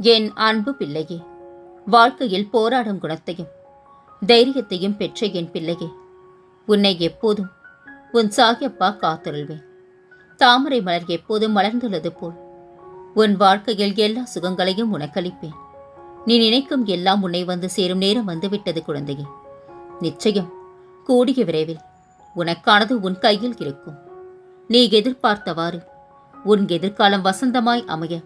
என் அன்பு பிள்ளையே வாழ்க்கையில் போராடும் குணத்தையும் தைரியத்தையும் பெற்ற என் பிள்ளையே உன்னை எப்போதும் உன் சாகியப்பா காத்தருள்வேன். தாமரை மலர் எப்போதும் மலர்ந்துள்ளது போல் உன் வாழ்க்கையில் எல்லா சுகங்களையும் உனக்களிப்பேன். நீ நினைக்கும் எல்லாம் உன்னை வந்து சேரும் நேரம் வந்துவிட்டது குழந்தையே. நிச்சயம் கூடிய விரைவில் உனக்கானது உன் கையில் இருக்கும். நீ எதிர்பார்த்தவாறு உன் எதிர்காலம் வசந்தமாய் அமைய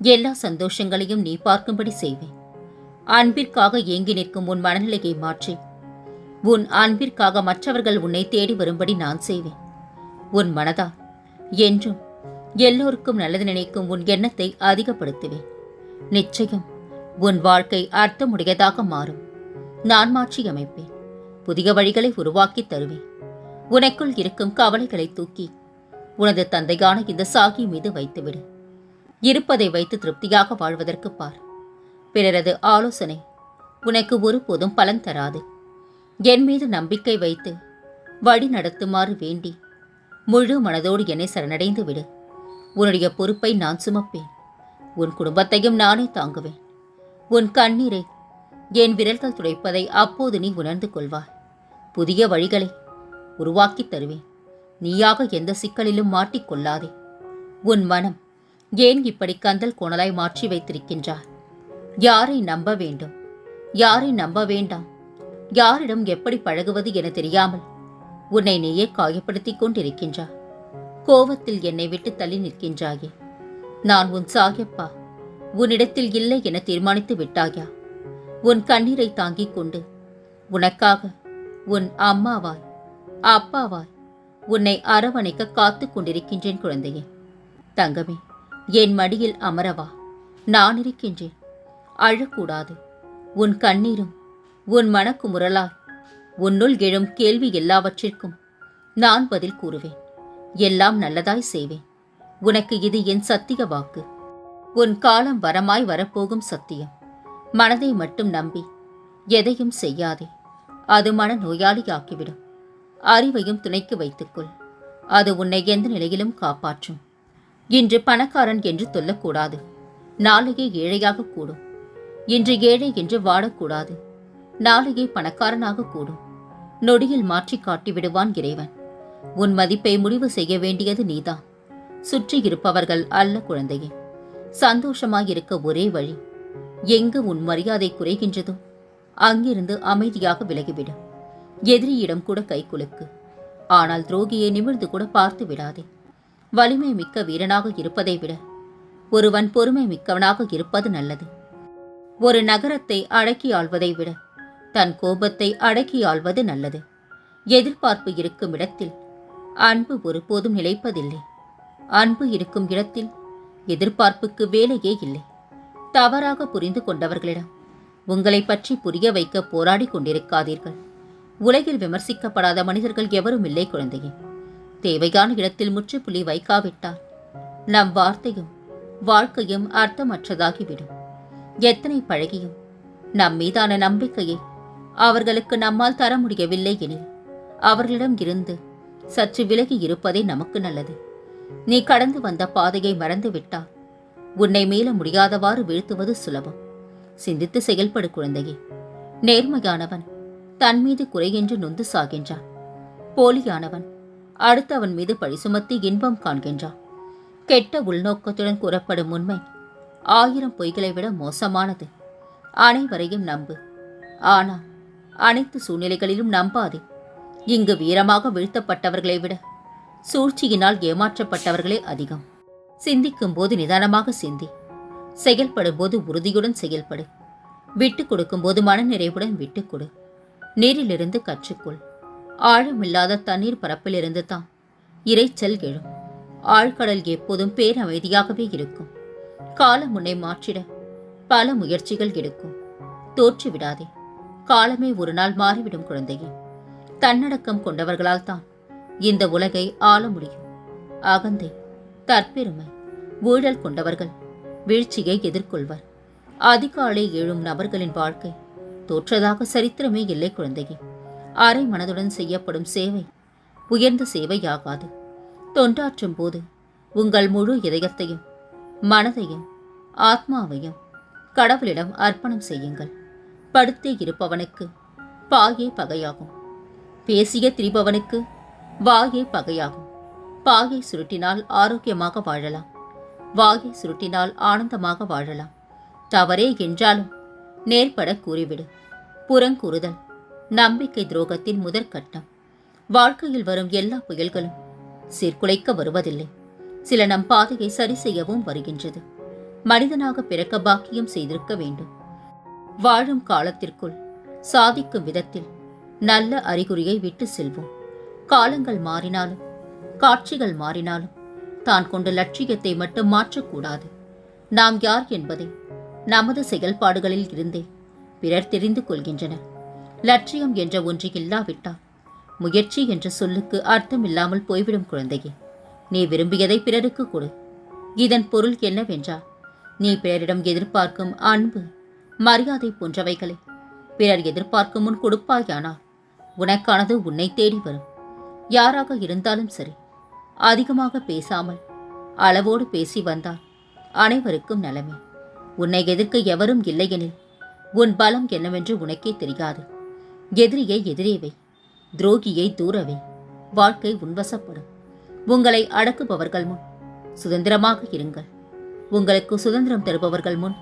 எல்லா சந்தோஷங்களையும் நீ பார்க்கும்படி செய்வேன். அன்பிற்காக ஏங்கி நிற்கும் உன் மனநிலையை மாற்றி. உன் அன்பிற்காக மற்றவர்கள் உன்னை தேடி வரும்படி நான் செய்வேன். உன் மனதா? என்றும் எல்லோருக்கும் நல்லது நினைக்கும் உன் எண்ணத்தை அதிகப்படுத்துவேன். நிச்சயம் உன் வாழ்க்கை அர்த்தமுடையதாக மாறும். நான் மாற்றி அமைப்பேன். புதிய வழிகளை உருவாக்கி தருவேன். உனக்குள் இருக்கும் கவலைகளை தூக்கி உனது தந்தையான இந்த சாகி மீது வைத்துவிடு. இருப்பதை வைத்து திருப்தியாக வாழ்வதற்கு பார். பிறரது ஆலோசனை உனக்கு ஒருபோதும் பலன் தராது. என் மீது நம்பிக்கை வைத்து வழி நடத்துமாறு வேண்டி முழு மனதோடு என்னை சரணடைந்து விடு. உன்னுடைய பொறுப்பை நான் சுமப்பேன். உன் குடும்பத்தையும் நானே தாங்குவேன். உன் கண்ணீரை என் விரல்கள் துடைப்பதை அப்போது நீ உணர்ந்து கொள்வாய். புதிய வழிகளை உருவாக்கித் தருவேன். நீயாக எந்த சிக்கலிலும் மாட்டிக்கொள்ளாதே உன் மனம் ஏன் இப்படி கந்தல் கோணலாய் மாற்றி வைத்திருக்கின்றார்? யாரை நம்ப வேண்டும்? யாரை நம்ப வேண்டாம்? யாரிடம் எப்படி பழகுவது என தெரியாமல் உன்னை நீயே காயப்படுத்திக் கொண்டிருக்கின்றார் கோவத்தில் என்னை விட்டு தள்ளி நிற்கின்றாயே. நான் உன் சாகியப்பா உன்னிடத்தில் இல்லை என தீர்மானித்து விட்டாயா? உன் கண்ணீரை தாங்கிக் கொண்டு உனக்காக உன் அம்மாவாய் அப்பாவாய் உன்னை அரவணைக்க காத்து கொண்டிருக்கின்றேன் குழந்தையே. தங்கமே என் மடியில் அமரவா நான் இருக்கின்றேன். அழக்கூடாது. உன் கண்ணீரும் உன் மனக்குமுறலாய் உன்னுள் எழும் கேள்வி எல்லாவற்றிற்கும் நான் பதில் கூறுவேன். எல்லாம் நல்லதாய் செய்வேன். உனக்கு இது என் சத்திய வாக்கு. உன் காலம் வரமாய் வரப்போகும் சத்தியம். மனதை மட்டும் நம்பி எதையும் செய்யாதே. அது மன நோயாளியாக்கிவிடும். அறிவையும் துணைக்கு வைத்துக்கொள். அது உன்னை எந்த நிலையிலும் காப்பாற்றும். இன்று பணக்காரன் என்று சொல்லக்கூடாது. நாளையே ஏழையாக கூடும். இன்று ஏழை என்று வாடக்கூடாது நாளையே பணக்காரனாக கூடும். நொடியில் மாற்றி காட்டி விடுவான் இறைவன். உன் மதிப்பை முடிவு செய்ய வேண்டியது நீதான். சுற்றி இருப்பவர்கள் அல்ல குழந்தையே. சந்தோஷமாயிருக்க ஒரே வழி எங்கு உன் மரியாதை குறைகின்றதோ அங்கிருந்து அமைதியாக விலகிவிடும் எதிரியிடம் கூட கை குலுக்கு. ஆனால் துரோகியை நிமிர்ந்து கூட பார்த்து விடாதே. வலிமை மிக்க வீரனாக இருப்பதை விட ஒருவன் பொறுமை மிக்கவனாக இருப்பது நல்லது. ஒரு நகரத்தை அடக்கி ஆள்வதை விட தன் கோபத்தை அடக்கி ஆள்வது நல்லது. எதிர்பார்ப்பு இருக்கும் இடத்தில் அன்பு ஒருபோதும் நிலைப்பதில்லை. அன்பு இருக்கும் இடத்தில் எதிர்பார்ப்புக்கு வேலையே இல்லை. தவறாக புரிந்து கொண்டவர்களிடம் உங்களை பற்றி புரிய வைக்க போராடி கொண்டிருக்காதீர்கள். உலகில் விமர்சிக்கப்படாத மனிதர்கள் எவரும் இல்லை குழந்தையே. தேவையான இடத்தில் முற்றுப்புள்ளி வைக்காவிட்டால் நம் வார்த்தையும் வாழ்க்கையும் அர்த்தமற்றதாகிவிடும். எத்தனை பழகியும் நம் மீதான நம்பிக்கையை அவர்களுக்கு நம்மால் தர முடியவில்லை எனில் அவர்களிடம் இருந்து சற்று விலகி இருப்பதே நமக்கு நல்லது. நீ கடந்து வந்த பாதையை மறந்துவிட்டால் உன்னை மீள முடியாதவாறு வீழ்த்துவது சுலபம். சிந்தித்து செயல்படு குழந்தையே. நேர்மையானவன் தன் மீது குறையென்று நொந்து சாகின்றான். போலியானவன் அடுத்து அவன் மீது பழி சுமத்தி இன்பம் காண்கின்றான். கெட்ட உள்நோக்கத்துடன் கூறப்படும் உண்மை ஆயிரம் பொய்களை விட மோசமானது. அனைவரையும் நம்பு. ஆனால் அனைத்து சூழ்நிலைகளிலும் நம்பாதே. இங்கு வீரமாக வீழ்த்தப்பட்டவர்களை விட சூழ்ச்சியினால் ஏமாற்றப்பட்டவர்களே அதிகம். சிந்திக்கும் போது நிதானமாக சிந்தி. செயல்படும் போது உறுதியுடன் செயல்படு. விட்டுக் கொடுக்கும்போது மனநிறைவுடன் விட்டுக் கொடு. நீரிலிருந்து கற்றுக்கொள். ஆழமில்லாத தண்ணீர் பரப்பிலிருந்து தான் இரைச்சல் எழும். ஆழ்கடல் எப்போதும் பேரமைதியாகவே இருக்கும். காலம் உன்னை மாற்றிட பல முயற்சிகள் எடுக்கும். தோற்றுவிடாதே காலமே ஒரு நாள் மாறிவிடும் குழந்தையே. தன்னடக்கம் கொண்டவர்களால் தான் இந்த உலகை ஆள முடியும். அகந்தை தற்பெருமை ஊழல் கொண்டவர்கள் வீழ்ச்சியை எதிர்கொள்வர். அதிகாலை எழும் நபர்களின் வாழ்க்கை தோற்றதாக சரித்திரமே இல்லை குழந்தையே. அரை மனதுடன் செய்யப்படும் சேவை உயர்ந்த சேவையாகாது. தொண்டாற்றும் போது உங்கள் முழு இதயத்தையும் மனதையும் ஆத்மாவையும் கடவுளிடம் அர்ப்பணம் செய்யுங்கள். படுத்தே இருப்பவனுக்கு பாயே பகையாகும். பேசிய திரிபவனுக்கு வாயே பகையாகும். பாயை சுருட்டினால் ஆரோக்கியமாக வாழலாம். வாயை சுருட்டினால் ஆனந்தமாக வாழலாம். தவறே என்றாலும் நேர்பட கூறிவிடு. புறங்கூறுதல். நம்பிக்கை துரோகத்தின் முதற்கட்டம் வாழ்க்கையில் வரும் எல்லா புயல்களும் சீர்குலைக்க வருவதில்லை. சில நம் பாதையை சரி செய்யவும் வருகின்றது. மனிதனாக பிறக்க பாக்கியம் செய்திருக்க வேண்டும். வாழும் காலத்திற்குள் சாதிக்கும் விதத்தில் நல்ல அறிகுறியை விட்டு செல்வோம். காலங்கள் மாறினாலும் காட்சிகள் மாறினாலும் தான் கொண்ட லட்சியத்தை மட்டும் மாற்றக்கூடாது நாம் யார் என்பதை நமது செயல்பாடுகளில் இருந்தே பிறர் தெரிந்து கொள்கின்றனர். லட்சியம் என்ற ஒன்று இல்லாவிட்டால் முயற்சி என்ற சொல்லுக்கு அர்த்தம் இல்லாமல் போய்விடும் குழந்தையே. நீ விரும்பியதை பிறருக்கு கொடு. இதன் பொருள் என்னவென்றால் நீ பிறரிடம் எதிர்பார்க்கும் அன்பு மரியாதை போன்றவைகளை. பிறர் எதிர்பார்க்கும் முன் கொடுப்பாயானால் உனக்கானது உன்னை தேடி வரும். யாராக இருந்தாலும் சரி அதிகமாக பேசாமல் அளவோடு பேசி வந்தால் அனைவருக்கும் நலமே. உன்னை எதிர்க்க எவரும் இல்லையெனில் உன் பலம் என்னவென்று உனக்கே தெரியாது. எதிரியை எதிரேவை துரோகியை தூரவை வாழ்க்கை உன்வசப்படும் உங்களை அடக்குபவர்கள் முன் சுதந்திரமாக இருங்கள். உங்களுக்கு சுதந்திரம் தருபவர்கள் முன்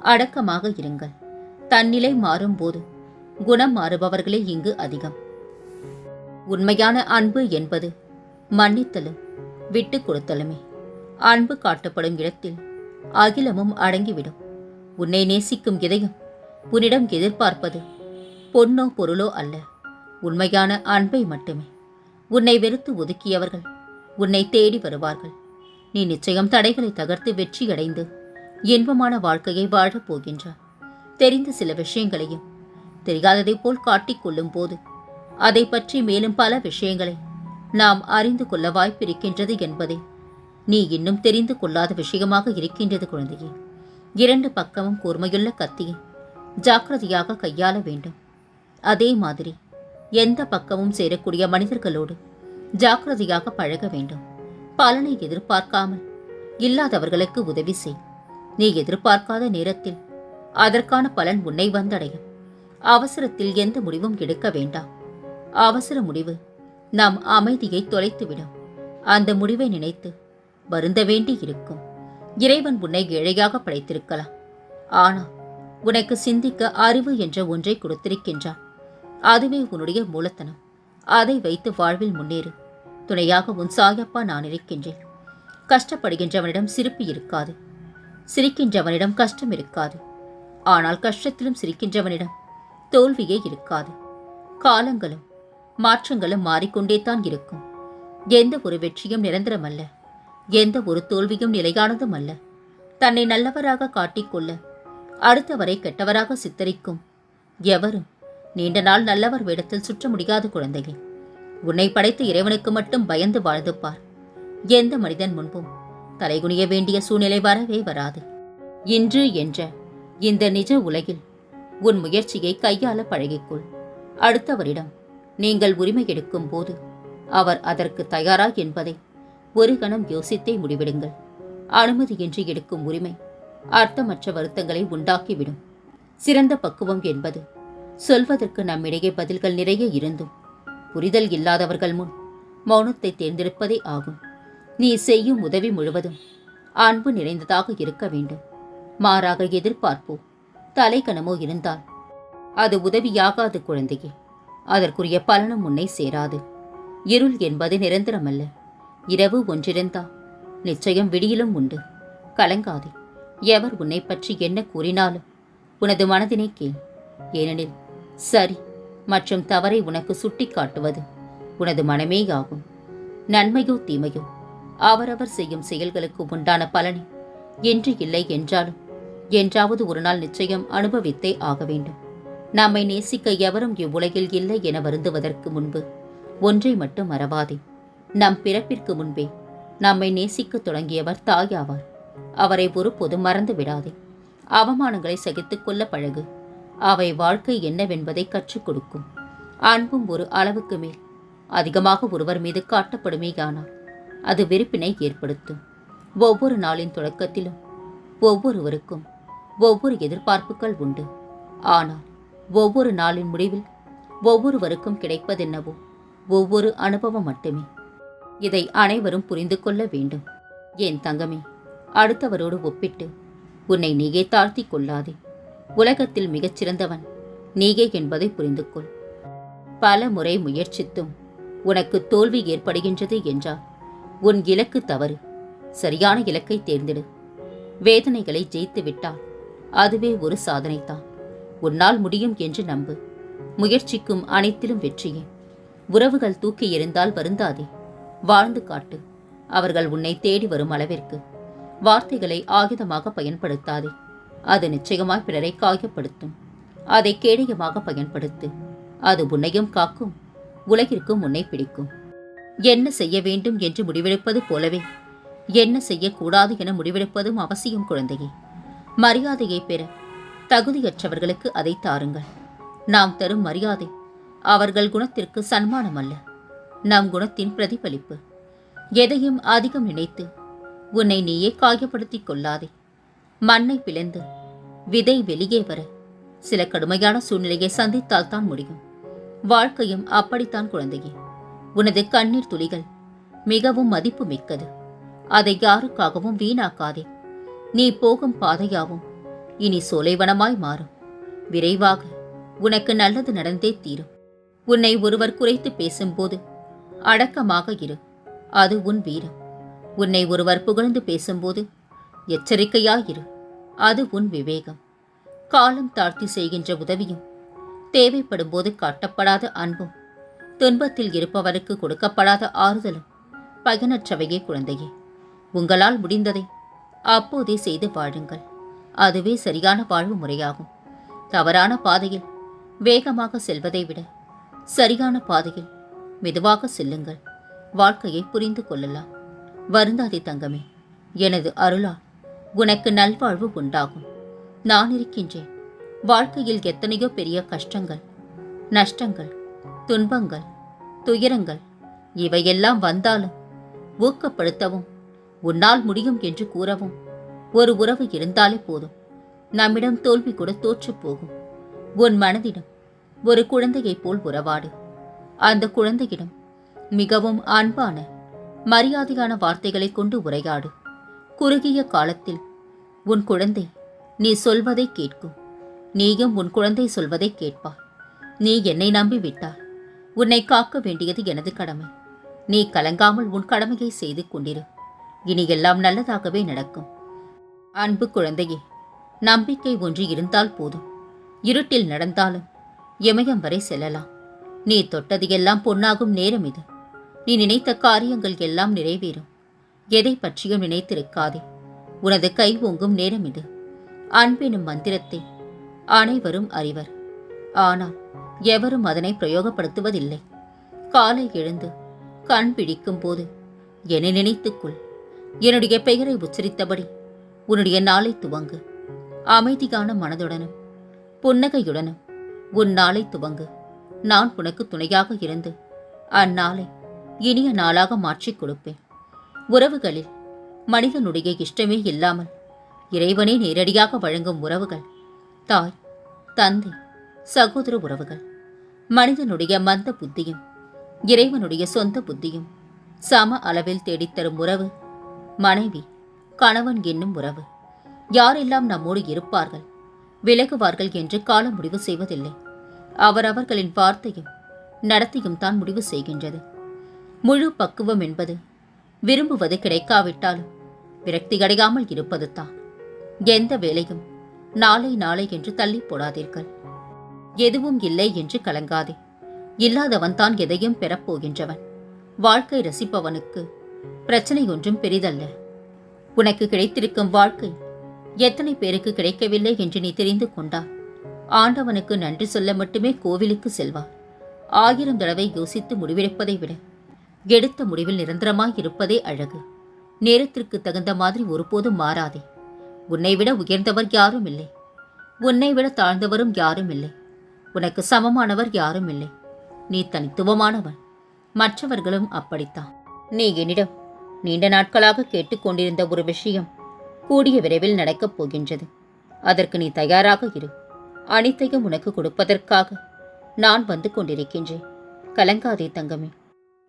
அடக்கமாக இருங்கள். தன்னிலை மாறும்போது குணம் மாறுபவர்களே இங்கு அதிகம். உண்மையான அன்பு என்பது மன்னித்தலும் விட்டு கொடுத்தலுமே. அன்பு காட்டப்படும் இடத்தில் அகிலமும் அடங்கிவிடும். உன்னை நேசிக்கும் இதயம் உன்னிடம் எதிர்பார்ப்பது பொன்னோ பொருளோ அல்ல. உண்மையான அன்பை மட்டுமே. உன்னை வெறுத்து ஒதுக்கியவர்கள் உன்னை தேடி வருவார்கள். நீ நிச்சயம் தடைகளை தகர்த்து வெற்றியடைந்து இன்பமான வாழ்க்கையை வாழப் போகின்றாய். தெரிந்த சில விஷயங்களையும் தெரியாததை போல் காட்டிக்கொள்ளும் போது அதை பற்றி மேலும் பல விஷயங்களை நாம் அறிந்து கொள்ள வாய்ப்பிருக்கின்றது என்பதை நீ இன்னும் தெரிந்து கொள்ளாத விஷயமாக இருக்கின்றது குழந்தையே. இரண்டு பக்கமும் கூர்மையுள்ள கத்தியை ஜாக்கிரதையாக கையாள வேண்டும். அதே மாதிரி எந்த பக்கமும் சேரக்கூடிய மனிதர்களோடு ஜாக்கிரதையாக பழக வேண்டும். பலனை எதிர்பார்க்காமல் இல்லாதவர்களுக்கு உதவி செய். நீ எதிர்பார்க்காத நேரத்தில் அதற்கான பலன் உன்னை வந்தடையும். அவசரத்தில் எந்த முடிவும் எடுக்க வேண்டாம். அவசர முடிவு நம் அமைதியை தொலைத்துவிடும். அந்த முடிவை நினைத்து வருந்த வேண்டி இருக்கும். இறைவன் உன்னை ஏழையாக படைத்திருக்கலாம். ஆனால் உனக்கு சிந்திக்க அறிவு என்ற ஒன்றை கொடுத்திருக்கின்றான். அதுவே உன்னுடைய மூலத்தனம். அதை வைத்து வாழ்வில் முன்னேறு. துணையாக உன் சாயப்பா நான் இருக்கின்றேன். கஷ்டப்படுகின்றவனிடம் சிரிப்பு இருக்காது. சிரிக்கின்றவனிடம் கஷ்டம் இருக்காது. ஆனால் கஷ்டத்திலும் சிரிக்கின்றவனிடம் தோல்வியே இருக்காது. காலங்களும் மாற்றங்களும் மாறிக்கொண்டே தான் இருக்கும். எந்த ஒரு வெற்றியும் நிரந்தரமல்ல. எந்த ஒரு தோல்வியும் நிலையானதும் அல்ல. தன்னை நல்லவராக காட்டிக்கொள்ள அடுத்தவரை கெட்டவராக சித்தரிக்கும் எவரும் நீண்ட நாள் நல்லவர் வேடத்தில் சுற்ற முடியாத குழந்தையே. உன்னை படைத்த இறைவனுக்கு மட்டும் பயந்து வாழ்ந்து பார் எந்த மனிதன் முன்பும் தலைகுனிய வேண்டிய சூழ்நிலை வரவே வராது. இன்று என்ற இந்த நிஜ உலகில் உன் முயற்சியை கையாள பழகிக்கொள். அடுத்தவரிடம் நீங்கள் உரிமை எடுக்கும் போது அவர் அதற்கு தயாரா என்பதை ஒரு கணம் யோசித்தே முடிவெடுங்கள். அனுமதியின்றி எடுக்கும் உரிமை அர்த்தமற்ற வருத்தங்களை உண்டாக்கிவிடும். சிறந்த பக்குவம் என்பது சொல்வதற்கு நம்மிடையே பதில்கள் நிறைய இருந்தும் புரிதல் இல்லாதவர்கள் முன் மௌனத்தை தேர்ந்தெடுப்பதே ஆகும். நீ செய்யும் உதவி முழுவதும் அன்பு நிறைந்ததாக இருக்க வேண்டும். மாறாக எதிர்பார்ப்போ தலைக்கணமோ இருந்தால் அது உதவியாகாது குழந்தையே. அதற்குரிய பலனும் உன்னை சேராது. இருள் என்பது நிரந்தரமல்ல. இரவு ஒன்றிருந்தா நிச்சயம் விடியிலும் உண்டு. கலங்காதே. எவர் உன்னை பற்றி என்ன கூறினாலும் உனது மனதினை கேள். ஏனெனில் சரி மற்றும் தவறை உனக்கு சுட்டிக் காட்டுவது உனது மனமேயாகும். நன்மையோ தீமையோ அவரவர் செய்யும் செயல்களுக்கு உண்டான பலனை. என்று இல்லை என்றாலும் என்றாவது ஒரு நாள் நிச்சயம் அனுபவித்தே ஆக வேண்டும். நம்மை நேசிக்க எவரும் இவ்வுலகில் இல்லை என வருந்துவதற்கு முன்பு ஒன்றை மட்டும் மறவாதே. நம் பிறப்பிற்கு முன்பே நம்மை நேசிக்கத் தொடங்கியவர் தாயாவார். அவரை ஒருபோதும் மறந்து விடாதே அவமானங்களை சகித்துக் கொள்ள பழகு. அவை வாழ்க்கை என்னவென்பதை கற்றுக் கொடுக்கும். அன்பும் ஒரு அளவுக்கு மேல். அதிகமாக ஒருவர் மீது காட்டப்படுமேயானால் அது வெறுப்பினை ஏற்படுத்தும். ஒவ்வொரு நாளின் தொடக்கத்திலும் ஒவ்வொருவருக்கும் ஒவ்வொரு எதிர்பார்ப்புகள் உண்டு. ஆனால் ஒவ்வொரு நாளின் முடிவில் ஒவ்வொருவருக்கும் கிடைப்பதென்னவோ ஒவ்வொரு அனுபவம் மட்டுமே. இதை அனைவரும் புரிந்து கொள்ள வேண்டும். என் தங்கமே அடுத்தவரோடு ஒப்பிட்டு உன்னை நீயே தாழ்த்திக் கொள்ளாதே. உலகத்தில் மிகச்சிறந்தவன். நீயே என்பதை புரிந்து கொள் பல முறை முயற்சித்தும் உனக்கு தோல்வி ஏற்படுகின்றது என்றால் உன் இலக்கு தவறு. சரியான இலக்கை தேர்ந்தெடு. வேதனைகளை ஜெயித்து விட்டால் அதுவே ஒரு சாதனைதான். உன்னால் முடியும் என்று நம்பு. முயற்சிக்கும் அனைத்திலும் வெற்றியே. உறவுகள் தூக்கி எறிந்தால் வருந்தாதே. வாழ்ந்து காட்டு. அவர்கள் உன்னை தேடி வரும் அளவிற்கு. வார்த்தைகளை ஆயுதமாக பயன்படுத்தாதே. அது நிச்சயமாய் பிறரை காயப்படுத்தும். அதை கேடயமாக பயன்படுத்து. அது உன்னையும் காக்கும். உலகிற்கும் உன்னை பிடிக்கும். என்ன செய்ய வேண்டும் என்று முடிவெடுப்பது போலவே. என்ன செய்யக்கூடாது என முடிவெடுப்பதும் அவசியம் குழந்தையே. மரியாதையை பெற தகுதியற்றவர்களுக்கு அதை தாருங்கள். நாம் தரும் மரியாதை அவர்கள் குணத்திற்கு சன்மானம் அல்ல நம் குணத்தின் பிரதிபலிப்பு. எதையும் அதிகம் நினைத்து உன்னை நீயே காயப்படுத்திக் கொள்ளாதே. மண்ணை பிளந்து விதை வெளியே வர சில கடுமையான சூழ்நிலையை சந்தித்தால் தான் முடியும். வாழ்க்கையும் அப்படித்தான் குழந்தையே. உனது கண்ணீர் துளிகள் மிகவும் மதிப்பு மிக்கது. அதை யாருக்காகவும் வீணாக்காதே. நீ போகும் பாதையாவும் இனி சோலைவனமாய் மாறும். விரைவாக உனக்கு நல்லது நடந்தே தீரும். உன்னை ஒருவர் குறைத்து பேசும்போது அடக்கமாக இரு. அது உன் வீரம். உன்னை ஒருவர் புகழ்ந்து பேசும்போது எச்சரிக்கையாயிரு. அது உன் விவேகம். காலம் தாழ்த்தி செய்கின்ற உதவியும் தேவைப்படும் போது காட்டப்படாத அன்பும் துன்பத்தில் இருப்பவருக்கு கொடுக்கப்படாத ஆறுதலும் பயனற்றவையே குழந்தையே. உங்களால் முடிந்ததை அப்போதே செய்து வாழுங்கள். அதுவே சரியான வாழ்வு முறையாகும். தவறான பாதையில் வேகமாக செல்வதை விட சரியான பாதையில் மெதுவாக செல்லுங்கள். வாழ்க்கையை புரிந்து கொள்ளலாம். வருந்தாதே தங்கமே. எனது அருளால் உனக்கு நல்வாழ்வு உண்டாகும். நான் இருக்கின்றேன். வாழ்க்கையில் எத்தனையோ பெரிய கஷ்டங்கள் நஷ்டங்கள் துன்பங்கள் துயரங்கள் இவையெல்லாம் வந்தாலும் ஊக்கப்படுத்தவும் உன்னால் முடியும் என்று கூறவும் ஒரு உறவு இருந்தாலே போதும். நம்மிடம் தோல்வி கூட தோற்றுப்போகும் உன் மனதிடம் ஒரு குழந்தையைப் போல் உறவாடு. அந்த குழந்தையிடம் மிகவும் அன்பான மரியாதையான வார்த்தைகளை கொண்டு உரையாடு. குறுகிய காலத்தில் உன் குழந்தை நீ சொல்வதை கேட்கும் நீயும் உன் குழந்தை சொல்வதை கேட்பார் நீ என்னை நம்பி விட்டாய் உன்னை காக்க வேண்டியது எனது கடமை. நீ கலங்காமல் உன் கடமையை செய்து கொண்டிரு. இனி எல்லாம் நல்லதாகவே நடக்கும். அன்பு குழந்தையே நம்பிக்கை ஒன்று இருந்தால் போதும். இருட்டில் நடந்தாலும் இமயம் வரை செல்லலாம். நீ தொட்டது எல்லாம் பொன்னாகும் நேரம் இது. நீ நினைத்த காரியங்கள் எல்லாம் நிறைவேறும். எதை பற்றியும் நினைத்திருக்காதே. உனது கை ஓங்கும் நேரம் இது. அன்பெனும் மந்திரத்தை அனைவரும் அறிவர். ஆனால் எவரும் அதனை பிரயோகப்படுத்துவதில்லை. காலை எழுந்து கண் பிடிக்கும் போது என்னை நினைத்துக்கொள் என்னுடைய பெயரை உச்சரித்தபடி உன்னுடைய நாளை துவங்கு. அமைதியான மனதுடனும் புன்னகையுடனும் உன் நாளை துவங்கு. நான் உனக்கு துணையாக இருந்து அந்நாளை இனிய நாளாக மாற்றிக் கொடுப்பேன். உறவுகளில். மனிதனுடைய இஷ்டமே இல்லாமல் இறைவனே நேரடியாக வழங்கும் உறவுகள். தாய் தந்தை சகோதர உறவுகள். மனிதனுடைய மந்த புத்தியும் இறைவனுடைய சொந்த புத்தியும் சம அளவில் தேடித்தரும் உறவு. மனைவி கணவன் என்னும் உறவு. யாரெல்லாம் நம்மோடு இருப்பார்கள் விலகுவார்கள் என்று காலம் முடிவு செய்வதில்லை. அவரவர்களின் வார்த்தையும் நடத்தையும் தான் முடிவு செய்கின்றது. முழு பக்குவம் என்பது விரும்புவது கிடைக்காவிட்டாலும் விரக்தி அடையாமல் இருப்பது தான் எந்த வேலையும் நாளை நாளை என்று தள்ளி போடாதீர்கள். எதுவும் இல்லை என்று கலங்காதே. இல்லாதவன் தான் எதையும் பெறப்போகின்றவன் வாழ்க்கை ரசிப்பவனுக்கு பிரச்சனை ஒன்றும் பெரிதல்ல. உனக்கு கிடைத்திருக்கும் வாழ்க்கை எத்தனை பேருக்கு கிடைக்கவில்லை என்று நீ தெரிந்து கொண்டா ஆண்டவனுக்கு நன்றி சொல்ல மட்டுமே கோவிலுக்கு செல்வார். ஆயிரம் தடவை யோசித்து முடிவெடுப்பதை விட எடுத்த முடிவில் நிரந்தரமாய் இருப்பதே அழகு. நேரத்திற்கு தகுந்த மாதிரி ஒருபோதும் மாறாதே. உன்னை விட உயர்ந்தவர் யாரும் இல்லை. உன்னை விட தாழ்ந்தவரும் யாரும் இல்லை. உனக்கு சமமானவர் யாரும் இல்லை. நீ தனித்துவமானவன். மற்றவர்களும் அப்படித்தான். நீ என்னிடம் நீண்ட நாட்களாக கேட்டுக்கொண்டிருந்த ஒரு விஷயம் கூடிய விரைவில் நடக்கப் போகின்றது. அதற்கு நீ தயாராக இரு. அனைத்தையும் உனக்கு கொடுப்பதற்காக நான் வந்து கொண்டிருக்கின்றேன். கலங்காதே தங்கமே.